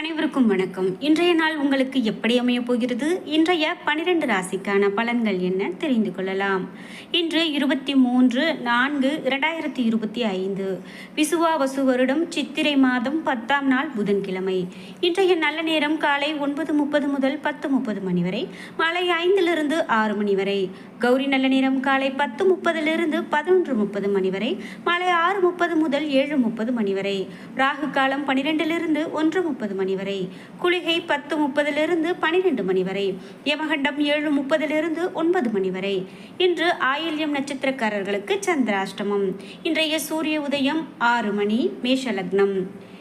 அனைவருக்கும் வணக்கம். இன்றைய நாள் உங்களுக்கு எப்படி அமைய போகிறது? இன்றைய பனிரெண்டு ராசிக்கான பலன்கள் என்ன? தெரிந்து கொள்ளலாம். இன்று இருபத்தி மூன்று நான்கு இரண்டாயிரத்தி இருபத்தி ஐந்து விசுவாவசு வருடம் சித்திரை மாதம் பத்தாம் நாள் புதன்கிழமை. இன்றைய நல்ல நேரம் காலை ஒன்பது முப்பது முதல் பத்து முப்பது மணி வரை மாலை ஐந்திலிருந்து ஆறு மணி வரை. கௌரி நல்ல நேரம் காலை பத்து முப்பதிலிருந்து பதினொன்று முப்பது மணி வரை மாலை ஆறு முப்பது முதல் ஏழு முப்பது மணி வரை. ராகு காலம் பனிரெண்டிலிருந்து ஒன்று முப்பது மணி வரை. குளிகை பத்து முப்பதிலிருந்து பனிரெண்டு மணி வரை. யமகண்டம் ஏழு முப்பதிலிருந்து ஒன்பது மணி வரை. இன்று ஆயில்யம் நட்சத்திரக்காரர்களுக்கு சந்திராஷ்டமம். இன்றைய சூரிய உதயம் ஆறு மணி மேஷலக்னம்.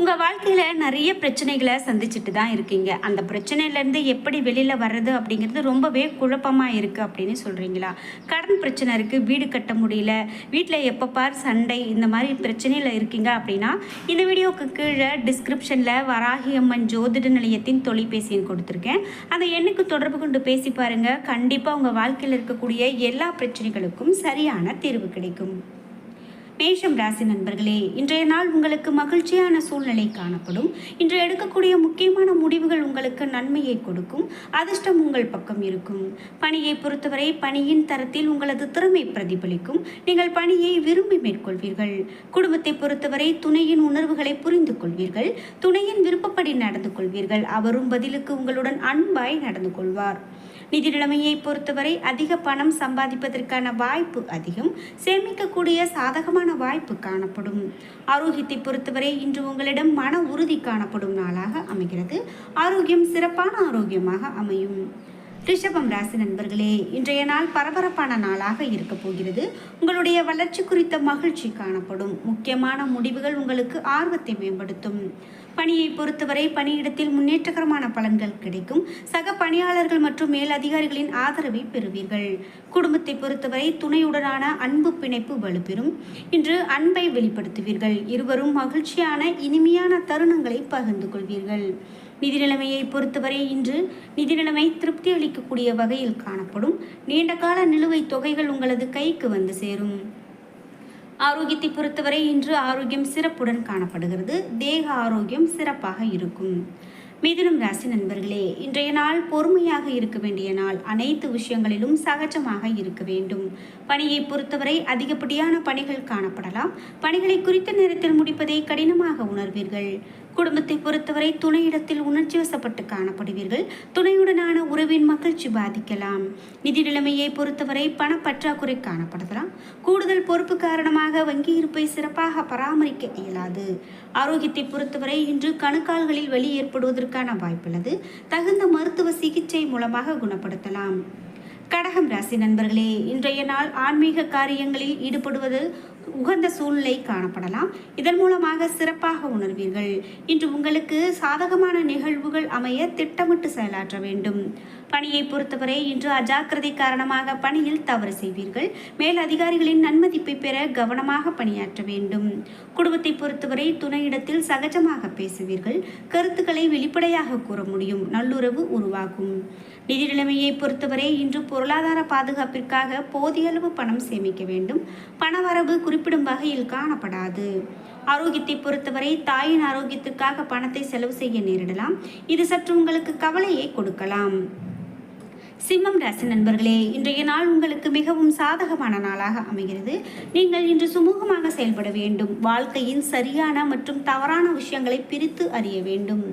உங்கள் வாழ்க்கையில் நிறைய பிரச்சனைகளை சந்திச்சுட்டு தான் இருக்கீங்க. அந்த பிரச்சனையிலேருந்து எப்படி வெளியில் வர்றது அப்படிங்கிறது ரொம்பவே குழப்பமாக இருக்குது அப்படின்னு சொல்கிறீங்களா கடன் பிரச்சனை இருக்குது வீடு கட்ட முடியல வீட்டில் எப்போ பார் சண்டை இந்த மாதிரி பிரச்சனையில் இருக்கீங்க அப்படின்னா இந்த வீடியோவுக்கு கீழே டிஸ்கிரிப்ஷனில் வராகி அம்மன் ஜோதிட நிலையத்தின் தொலைபேசி எண் கொடுத்துருக்கேன். அந்த எண்ணுக்கு தொடர்பு கொண்டு பேசி பாருங்கள் கண்டிப்பாக உங்கள் வாழ்க்கையில் இருக்கக்கூடிய எல்லா பிரச்சனைகளுக்கும் சரியான தீர்வு கிடைக்கும். மேஷம் ராசி நண்பர்களே இன்றைய நாள் உங்களுக்கு மகிழ்ச்சியான சூழ்நிலை காணப்படும். இன்று எடுக்கக்கூடிய முக்கியமான முடிவுகள் உங்களுக்கு நன்மையை கொடுக்கும். அதிர்ஷ்டம் உங்கள் பக்கம் இருக்கும். பணியை பொறுத்தவரை பணியின் தரத்தில் உங்களது திறமை பிரதிபலிக்கும். நீங்கள் பணியை விரும்பி மேற்கொள்வீர்கள். குடும்பத்தை பொறுத்தவரை துணையின் உணர்வுகளை புரிந்து கொள்வீர்கள். துணையின் விருப்பப்படி நடந்து கொள்வீர்கள். அவரும் பதிலுக்கு உங்களுடன் அன்பாய் நடந்து கொள்வார். நிதி நிலைமையை பொறுத்தவரை அதிக பணம் சம்பாதிப்பதற்கான வாய்ப்பு அதிகம். சேமிக்கக்கூடிய சாதகமான வாய்ப்பு காணப்படும். ஆரோக்கியத்தை பொறுத்தவரை இன்று உங்களிடம் மன உறுதி காணப்படும் நாளாக அமைகிறது. ஆரோக்கியம் சிறப்பான ஆரோக்கியமாக அமையும். ரிஷபம் ராசி நண்பர்களே இன்றைய நாள் பரபரப்பான நாளாக இருக்க போகிறது. உங்களுடைய வளர்ச்சி குறித்த மகிழ்ச்சி காணப்படும். முக்கியமான முடிவுகள் உங்களுக்கு ஆர்வத்தை மேம்படுத்தும். பணியை பொறுத்தவரை பணியிடத்தில் முன்னேற்றகரமான பலன்கள் கிடைக்கும். சக பணியாளர்கள் மற்றும் மேல் அதிகாரிகளின் ஆதரவை பெறுவீர்கள். குடும்பத்தை பொறுத்தவரை துணையுடனான அன்பு பிணைப்பு வலுப்பெறும். இன்று அன்பை வெளிப்படுத்துவீர்கள். இருவரும் மகிழ்ச்சியான இனிமையான தருணங்களை பகிர்ந்து கொள்வீர்கள். நிதி நிலைமையை பொறுத்தவரை இன்று நிதி நிலைமை திருப்தி அளிக்கக்கூடிய வகையில் காணப்படும். நீண்டகால நிலுவைத் தொகைகள் உங்களது கைக்கு வந்து சேரும். ஆரோக்கியத்தை பொறுத்தவரை இன்று ஆரோக்கியம் சிறப்புடன் காணப்படுகிறது. தேக ஆரோக்கியம் சிறப்பாக இருக்கும். மிதுனம் ராசி நண்பர்களே இன்றைய நாள் பொறுமையாக இருக்க வேண்டிய நாள். அனைத்து விஷயங்களிலும் சகஜமாக இருக்க வேண்டும். பணியை பொறுத்தவரை அதிகப்படியான பணிகள் காணப்படலாம். பணிகளை குறித்த நேரத்தில் முடிப்பதை கடினமாக உணர்வீர்கள். குடும்பத்தை பொறுத்தவரை துணையிடத்தில் உணர்ச்சி வசப்பட்டு காணப்படுவீர்கள். துணையுடனான உறவின் மகிழ்ச்சி பாதிக்கலாம். நிதி நிலைமையை பொறுத்தவரை பணப்பற்றாக்குறை காணப்படலாம். கூடுதல் பொறுப்பு காரணமாக வங்கி இருப்பை சிறப்பாக பராமரிக்க இயலாது. ஆரோக்கியத்தை பொறுத்தவரை இன்று கணுக்கால்களில் வலி ஏற்படுவதற்கான வாய்ப்புள்ளது. தகுந்த மருத்துவ சிகிச்சை மூலமாக குணப்படுத்தலாம். கடகம் ராசி நண்பர்களே இன்றைய நாள் ஆன்மீக காரியங்களில் ஈடுபடுவது உகந்த சூழ்நிலை காணப்படலாம். இதன் மூலமாக சிறப்பாக உணர்வீர்கள். இன்று உங்களுக்கு சாதகமான நிகழ்வுகள் அமைய திட்டமிட்டு செயலாற்ற வேண்டும். பணியை பொறுத்தவரை இன்று அஜாக்கிரதை காரணமாக பணியில் தவறு செய்வீர்கள். மேல் அதிகாரிகளின் நன்மதிப்பை பெற கவனமாக பணியாற்ற வேண்டும். குடும்பத்தை பொறுத்தவரை துணையிடத்தில் சகஜமாக பேசுவீர்கள். கருத்துக்களை வெளிப்படையாக கூற முடியும். நல்லுறவு உருவாகும். நிதி நிலைமையை பொறுத்தவரை இன்று பொருளாதார பாதுகாப்பிற்காக போதிய அளவு பணம் சேமிக்க வேண்டும். பணவரவு குறிப்பிடும் வகையில் காணப்படாது. ஆரோக்கியத்தை பொறுத்தவரை தாயின் ஆரோக்கியத்திற்காக பணத்தை செலவு செய்ய நேரிடலாம். இது சற்று உங்களுக்கு கவலையை கொடுக்கலாம். சிம்மம் ராசி நண்பர்களே இன்றைய நாள் உங்களுக்கு மிகவும் சாதகமான நாளாக அமைகிறது. நீங்கள் இன்று சுமூகமாக செயல்பட வேண்டும். வாழ்க்கையின் சரியான மற்றும் தவறான விஷயங்களை பிரித்து அறிய வேண்டும்.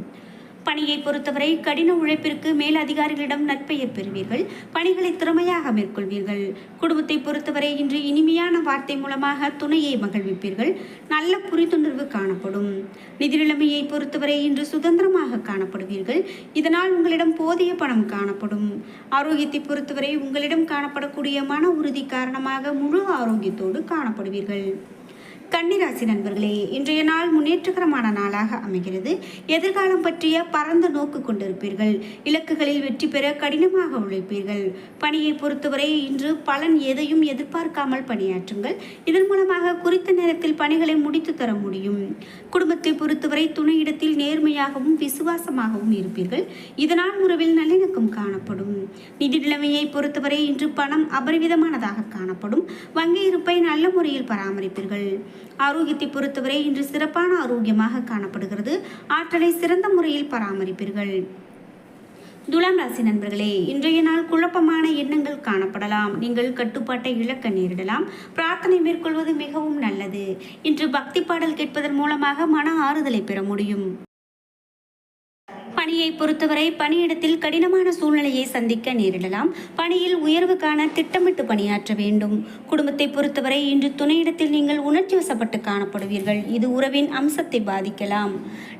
பணியை பொறுத்தவரை கடின உழைப்பிற்கு மேல் அதிகாரிகளிடம் நற்பெயர் பெறுவீர்கள். பணிகளை திறமையாக மேற்கொள்வீர்கள். குடும்பத்தை பொறுத்தவரை இன்று இனிமையான வார்த்தை மூலமாக துணையை மகிழ்விப்பீர்கள். நல்ல புரிந்துணர்வு காணப்படும். நிதி நிலைமையை பொறுத்தவரை இன்று சுதந்திரமாக காணப்படுவீர்கள். இதனால் உங்களிடம் போதிய பணம் காணப்படும். ஆரோக்கியத்தை பொறுத்தவரை உங்களிடம் காணப்படக்கூடிய மன உறுதி காரணமாக முழு ஆரோக்கியத்தோடு காணப்படுவீர்கள். கன்னிராசி நண்பர்களே இன்றைய நாள் முன்னேற்றகரமான நாளாக அமைகிறது. எதிர்காலம் பற்றிய பரந்த நோக்கு கொண்டிருப்பீர்கள். இலக்குகளில் வெற்றி பெற கடினமாக உழைப்பீர்கள். பணியை பொறுத்தவரை இன்று பலன் எதையும் எதிர்பார்க்காமல் பணியாற்றுங்கள். இதன் மூலமாக குறித்த நேரத்தில் பணிகளை முடித்து தர முடியும். குடும்பத்தை பொறுத்தவரை துணையிடத்தில் நேர்மையாகவும் விசுவாசமாகவும் இருப்பீர்கள். இதனால் உறவில் நல்லிணக்கம் காணப்படும். நிதி நிலைமையை பொறுத்தவரை இன்று பணம் அபரிவிதமானதாக காணப்படும். வங்கி இருப்பை நல்ல முறையில் பராமரிப்பீர்கள். ஆரோக்கியத்தை பொறுத்தவரை இன்று சிறப்பான ஆரோக்கியமாக காணப்படுகிறது. ஆற்றலை சிறந்த முறையில் பராமரிப்பீர்கள். துலாம் ராசி நண்பர்களே இன்றைய நாள் குழப்பமான எண்ணங்கள் காணப்படலாம். நீங்கள் கட்டுப்பாட்டை இழக்க நேரிடலாம். பிரார்த்தனை மேற்கொள்வது மிகவும் நல்லது. இன்று பக்தி பாடல் கேட்பதன் மூலமாக மன ஆறுதலை பெற முடியும். பணியை பொறுத்தவரை பணியிடத்தில் கடினமான சூழ்நிலையை சந்திக்க நேரிடலாம். பணியில் உயர்வுக்கான திட்டமிட்டு பணியாற்ற வேண்டும். குடும்பத்தை பொறுத்தவரை இன்று துணையிடத்தில் நீங்கள் உணர்ச்சி வசப்பட்டு காணப்படுவீர்கள். இது உறவின் அம்சத்தை பாதிக்கலாம்.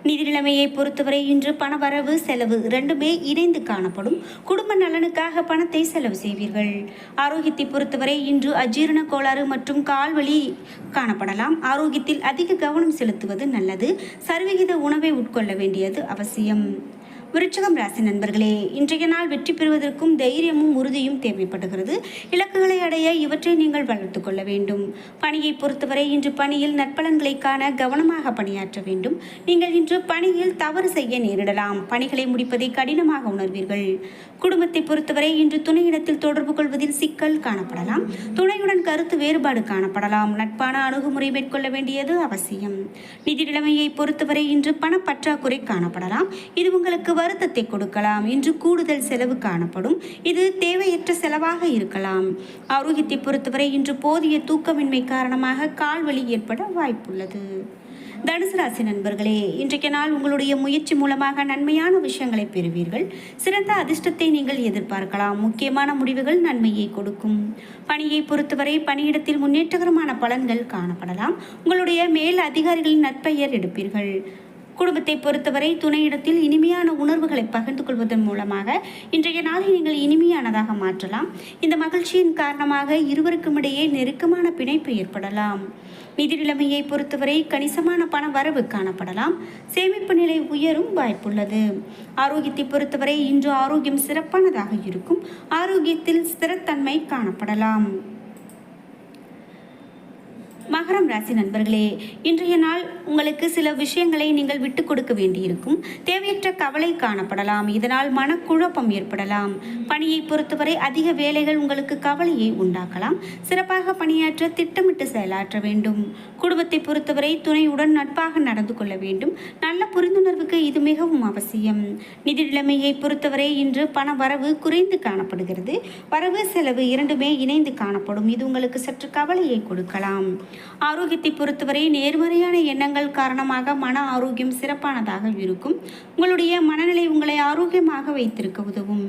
நிதிநிலைமையை பொறுத்தவரை இன்று பணவரவு செலவு இரண்டுமே இணைந்து காணப்படும். குடும்ப நலனுக்காக பணத்தை செலவு செய்வீர்கள். ஆரோக்கியத்தை பொறுத்தவரை இன்று அஜீரண கோளாறு மற்றும் கால்வழி காணப்படலாம். ஆரோக்கியத்தில் அதிக கவனம் செலுத்துவது நல்லது. சரிவிகித உணவை உட்கொள்ள வேண்டியது அவசியம். விருச்சகம் ராசி நண்பர்களே இன்றைய நாள் வெற்றி பெறுவதற்கும் தைரியமும் உறுதியும் தேவைப்படுகிறது. இலக்குகளை அடைய இவற்றை நீங்கள் வளர்த்து கொள்ள வேண்டும். பணியை பொறுத்தவரை இன்று பணியில் நற்பலன்களை காண கவனமாக பணியாற்ற வேண்டும். நீங்கள் இன்று பணியில் தவறு செய்ய நேரிடலாம். பணிகளை முடிப்பதை கடினமாக உணர்வீர்கள். குடும்பத்தை பொறுத்தவரை இன்று துணையிடத்தில் தொடர்பு கொள்வதில் சிக்கல் காணப்படலாம். துணையுடன் கருத்து வேறுபாடு காணப்படலாம். நட்பான அணுகுமுறை மேற்கொள்ள வேண்டியது அவசியம். நிதி நிலைமையை பொறுத்தவரை இன்று பணப்பற்றாக்குறை காணப்படலாம். இது உங்களுக்கு வருத்தத்தை கொடுக்கலாம். இன்று கூடுதல் செலவு காணப்படும். இது தேவையற்ற செலவாக இருக்கலாம். ஆரோக்கியத்தை பொறுத்தவரை இன்று போதிய தூக்கமின்மை காரணமாக கால்வலி ஏற்பட வாய்ப்புள்ளது. தனுசு ராசி நண்பர்களே இன்றைக்கு நாள் உங்களுடைய முயற்சி மூலமாக நன்மையான விஷயங்களை பெறுவீர்கள். சிறந்த அதிர்ஷ்டத்தை நீங்கள் எதிர்பார்க்கலாம். முக்கியமான முடிவுகள் நன்மையை கொடுக்கும். பணியை பொறுத்தவரை பணியிடத்தில் முன்னேற்றகரமான பலன்கள் காணப்படலாம். உங்களுடைய மேல் அதிகாரிகளின் நற்பெயர் எடுப்பீர்கள். குடும்பத்தை பொறுத்தவரை துணையிடத்தில் இனிமையான உணர்வுகளை பகிர்ந்து கொள்வதன் மூலமாக இன்றைய நாளை நீங்கள் இனிமையானதாக மாற்றலாம். இந்த மகிழ்ச்சியின் காரணமாக இருவருக்கும் இடையே நெருக்கமான பிணைப்பு ஏற்படலாம். நிதி நிலைமையை பொறுத்தவரை கணிசமான பண வரவு காணப்படலாம். சேமிப்பு நிலை உயரும் வாய்ப்புள்ளது. ஆரோக்கியத்தை பொறுத்தவரை இன்று ஆரோக்கியம் சிறப்பானதாக இருக்கும். ஆரோக்கியத்தில் ஸ்திரத்தன்மை காணப்படலாம். மகரம் ராசி நண்பர்களே இன்றைய நாள் உங்களுக்கு சில விஷயங்களை நீங்கள் விட்டு கொடுக்க வேண்டியிருக்கும். தேவையற்ற கவலை காணப்படலாம். இதனால் மனக்குழப்பம் ஏற்படலாம். பணியை பொறுத்தவரை அதிக வேலைகள் உங்களுக்கு கவலையை உண்டாக்கலாம். சிறப்பாக பணியாற்ற திட்டமிட்டு செயலாற்ற வேண்டும். குடும்பத்தை பொறுத்தவரை துணையுடன் நட்பாக நடந்து கொள்ள வேண்டும். நல்ல புரிந்துணர்வுக்கு இது மிகவும் அவசியம். நிதி நிலைமையை பொறுத்தவரை இன்று பண வரவு குறைந்து காணப்படுகிறது. வரவு செலவு இரண்டுமே இணைந்து காணப்படும். இது உங்களுக்கு சற்று கவலையை கொடுக்கலாம். ஆரோக்கியத்தை பொறுத்தவரை நேர்மறையான எண்ணங்கள் காரணமாக மன ஆரோக்கியம் சிறப்பானதாக இருக்கும். உங்களுடைய மனநிலை உங்களை ஆரோக்கியமாக வைத்திருக்க உதவும்.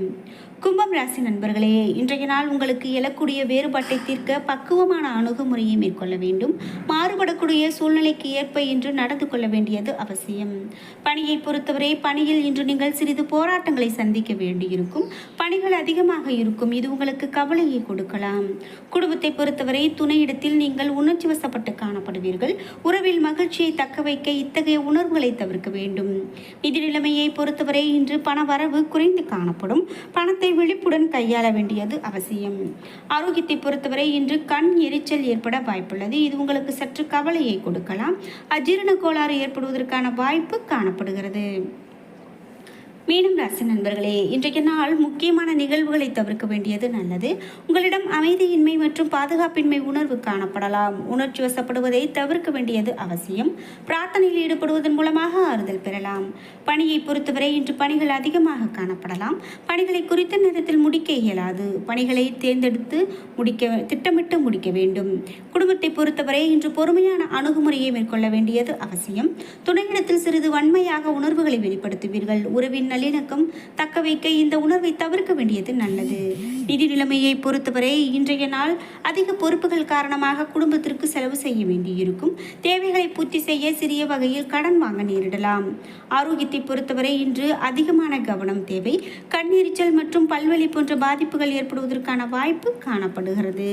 கும்பம் ராசி நண்பர்களே இன்றைய நாள் உங்களுக்கு எழக்கூடிய வேறுபாட்டை தீர்க்க பக்குவமான அணுகுமுறையை மேற்கொள்ள வேண்டும். மாறுபடக்கூடிய சூழ்நிலைக்கு ஏற்ப இன்று நடந்து கொள்ள வேண்டியது அவசியம். பணியை பொறுத்தவரை பணியில் இன்று நீங்கள் சிறிது போராட்டங்களை சந்திக்க வேண்டியிருக்கும். பணிகள் அதிகமாக இருக்கும். இது உங்களுக்கு கவலையை கொடுக்கலாம். குடும்பத்தை பொறுத்தவரை துணையிடத்தில் நீங்கள் உணர்ச்சி வசப்பட்டு காணப்படுவீர்கள். உறவில் மகிழ்ச்சியை தக்க வைக்க இத்தகைய உணர்வுகளை தவிர்க்க வேண்டும். நிதி நிலைமையை பொறுத்தவரை இன்று பண வரவு குறைந்து காணப்படும். பணத்தை விழிப்புடன் கையாள வேண்டியது அவசியம். ஆரோக்கியத்தை பொறுத்தவரை இன்று கண் எரிச்சல் ஏற்பட வாய்ப்புள்ளது. இது உங்களுக்கு சற்று கவலையை கொடுக்கலாம். அஜீரண கோளாறு ஏற்படுவதற்கான வாய்ப்பு காணப்படுகிறது. மீனம் ராசி நண்பர்களே இன்றைய நாள் முக்கியமான நிகழ்வுகளை தவிர்க்க வேண்டியது நல்லது. உங்களிடம் அமைதியின்மை மற்றும் பாதுகாப்பின்மை உணர்வு காணப்படலாம். உணர்ச்சி வசப்படுவதை தவிர்க்க வேண்டியது அவசியம். பிரார்த்தனையில் ஈடுபடுவதன் மூலமாக ஆறுதல் பெறலாம். பணியை பொறுத்தவரை இன்று பணிகள் அதிகமாக காணப்படலாம். பணிகளை குறித்த நேரத்தில் முடிக்க இயலாது. பணிகளை தேர்ந்தெடுத்து முடிக்க திட்டமிட்டு முடிக்க வேண்டும். குடும்பத்தை பொறுத்தவரை இன்று பொறுமையான அணுகுமுறையை மேற்கொள்ள வேண்டியது அவசியம். துணையிடத்தில் சிறிது வன்மையாக உணர்வுகளை வெளிப்படுத்துவீர்கள். உறவின் நல்லிணக்கம் தக்க வைக்க இந்த உணர்வை தவிர்க்க வேண்டியது நல்லது. நிதி நிலைமையை பொறுத்தவரை இன்றைய நாள் அதிக பொறுப்புகள் காரணமாக குடும்பத்திற்கு செலவு செய்ய வேண்டியிருக்கும். தேவைகளை பூர்த்தி செய்ய சிறிய வகையில் கடன் வாங்க நேரிடலாம். ஆரோக்கியத்தை பொறுத்தவரை இன்று அதிகமான கவனம் தேவை. கண்ணீரிச்சல் மற்றும் பல்வலி போன்ற பாதிப்புகள் ஏற்படுவதற்கான வாய்ப்பு காணப்படுகிறது.